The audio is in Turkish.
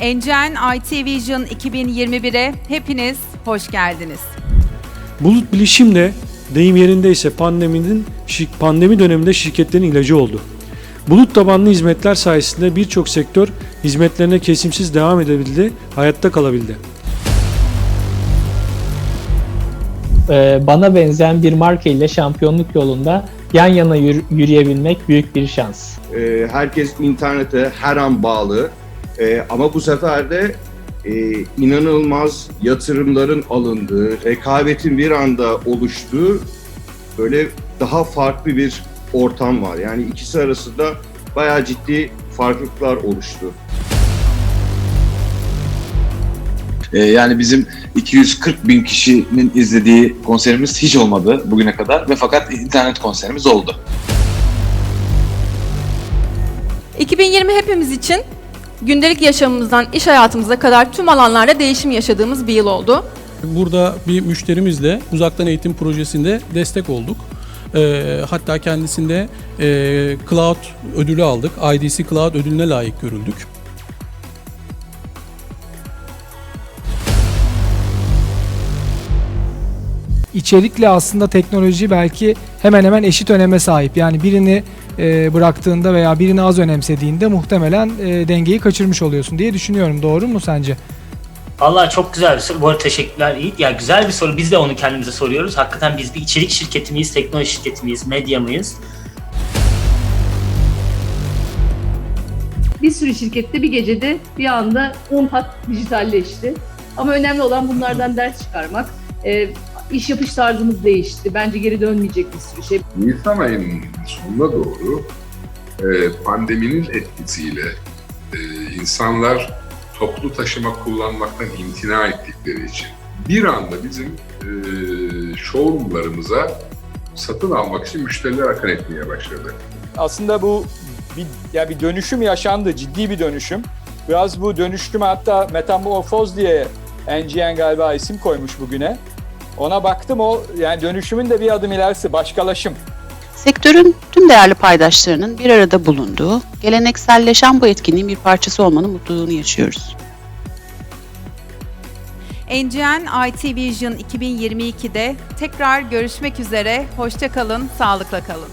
Engen IT Vision 2021'e hepiniz hoş geldiniz. Bulut bilişim de deyim yerindeyse pandeminin pandemi döneminde şirketlerin ilacı oldu. Bulut tabanlı hizmetler sayesinde birçok sektör hizmetlerine kesimsiz devam edebildi, hayatta kalabildi. Ee, bana benzeyen bir marka ile şampiyonluk yolunda yan yana yür- yürüyebilmek büyük bir şans. Ee, herkes internete her an bağlı. Ee, ama bu sefer de e, inanılmaz yatırımların alındığı, rekabetin bir anda oluştuğu böyle daha farklı bir ortam var. Yani ikisi arasında bayağı ciddi farklılıklar oluştu. Ee, yani bizim 240 bin kişinin izlediği konserimiz hiç olmadı bugüne kadar ve fakat internet konserimiz oldu. 2020 hepimiz için gündelik yaşamımızdan iş hayatımıza kadar tüm alanlarda değişim yaşadığımız bir yıl oldu. Burada bir müşterimizle uzaktan eğitim projesinde destek olduk. Ee, hatta kendisinde e, Cloud ödülü aldık. IDC Cloud ödülüne layık görüldük. içerikle aslında teknoloji belki hemen hemen eşit öneme sahip. Yani birini e, bıraktığında veya birini az önemsediğinde muhtemelen e, dengeyi kaçırmış oluyorsun diye düşünüyorum. Doğru mu sence? Vallahi çok güzel bir soru. Bu arada teşekkürler Yiğit. Ya güzel bir soru. Biz de onu kendimize soruyoruz. Hakikaten biz bir içerik şirketi miyiz, teknoloji şirketi miyiz, medya mıyız? bir sürü şirkette bir gecede bir anda 10 kat dijitalleşti. Ama önemli olan bunlardan ders çıkarmak. Ee, iş yapış tarzımız değişti. Bence geri dönmeyecek bir sürü şey. Nisan ayının sonuna doğru e, pandeminin etkisiyle e, insanlar toplu taşıma kullanmaktan imtina ettikleri için bir anda bizim e, showroomlarımıza satın almak için müşteriler akın etmeye başladı. aslında bu bir, yani bir dönüşüm yaşandı, ciddi bir dönüşüm. Biraz bu dönüşüme hatta metamorfoz diye NGN galiba isim koymuş bugüne. Ona baktım o yani dönüşümün de bir adım ilerisi başkalaşım. Sektörün tüm değerli paydaşlarının bir arada bulunduğu, gelenekselleşen bu etkinliğin bir parçası olmanın mutluluğunu yaşıyoruz. Engen IT Vision 2022'de tekrar görüşmek üzere. Hoşça kalın, sağlıkla kalın.